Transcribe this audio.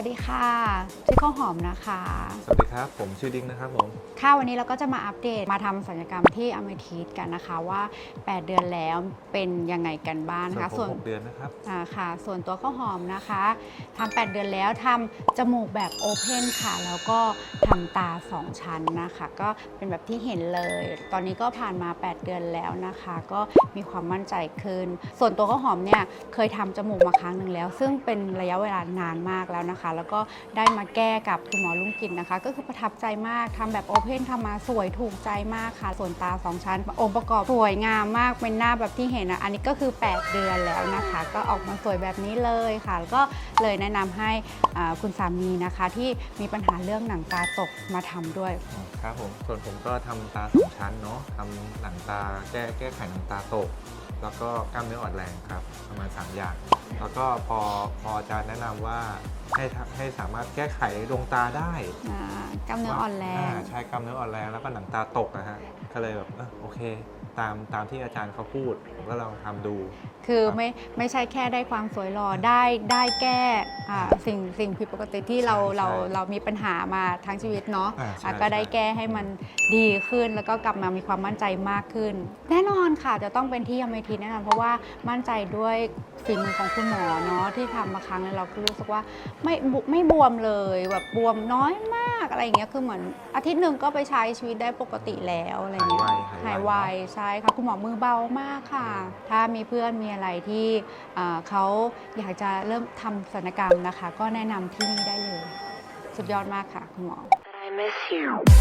วัสดีค่ะชื่อข้าวหอมนะคะ สวัสดีครับ ผมชื่อดิ้งนะครับผม ค่ะวันนี้เราก็จะมาอัปเดตมาทำสัญญกรรมที่อเมทิสกันนะคะว่า 8 เดือนแล้วเป็นยังไงกันบ้างนะคะส่วนผมหกเดือนนะครับอ่าค่ะ ส่วนตัวข้าวหอมนะคะทำ8เดือนแล้วทำจมูกแบบโอเพนค่ะ แล้วก็ทำตา 2 ชั้นนะคะ ก็เป็นแบบที่เห็นเลย ตอนนี้ก็ผ่านมา 8 เดือนแล้วนะคะ ก็มีความมั่นใจขึ้น ส่วนตัวข้าวหอมเนี่ยเคยทำจมูกมาครั้งหนึ่งแล้ว ซึ่งเป็นระยะเวลานานมากแล้วนะคะแล้วก็ได้มาแก้กับคุณหมอลุงกินนะคะ ก็คือประทับใจมากทำแบบโอเพนทำมาสวยถูกใจมากค่ะ ส่วนตา 2 ชั้น องค์ประกอบสวยงามมากเป็นหน้าแบบที่เห็นนะอันนี้ก็คือ 8 เดือนแล้วนะคะ ก็ออกมาสวยแบบนี้เลยค่ะ แล้วก็เลยแนะนำให้คุณสามีนะคะ ที่มีปัญหาเรื่องหนังตาตกมาทำด้วยครับผมส่วนผมก็ทำตาสองชั้นเนาะทำหนังตาแก้แก้ไขหนังตาตก แล้วก็กล้ามเนื้ออ่อนแรงครับ ประมาณ 3 อย่าง แล้วก็พอพออาจารย์แนะนำว่าให้ทำให้สามารถแก้ไขดวงตาได้อ่ากล้ามเนื้ออ่อนแรงาใช่กล้ามเนื้ออ่อนแรงแล้วก็หนังตาตกนะฮะก็เลยแบบเออโอเค ตามตามที่อาจารย์เขาพูดผมก็ลองทำดู คือครับไม่ไม่ใช่แค่ได้ความสวยหล่อได้ได้แก้อ่าสิ่งสิ่งผิดปกติที่เราใช่เราใช่เรามีปัญหามาทั้งชีวิตเนาะอ่าใช่อะก็ได้ใช่ แก้ให้มันดีขึ้น แล้วก็กลับมามีความมั่นใจมากขึ้น แน่นอนค่ะจะต้องเป็นที่อเมทินแน่นอนเพราะว่ามั่นใจด้วยฝีมือของคุณหมอเนาะที่ทำมาครั้งแล้วเราก็รู้สึกว่าไม่บุไม่บวมเลยแบบบวมน้อยมากอะไรอย่างเงี้ยคือเหมือนอาทิตย์หนึ่งก็ไปใช้ชีวิตได้ปกติแล้วอะไรอย่างเงี้ยหาหายยไวไว ใช่ค่ะ คุณหมอมือเบามากค่ะ ถ้ามีเพื่อนมีอะไรที่เขาอยากจะเริ่มทำศัลยกรรมนะคะ ก็แนะนำที่นี่ได้เลย สุดยอดมากค่ะ คุณหมอ I miss you.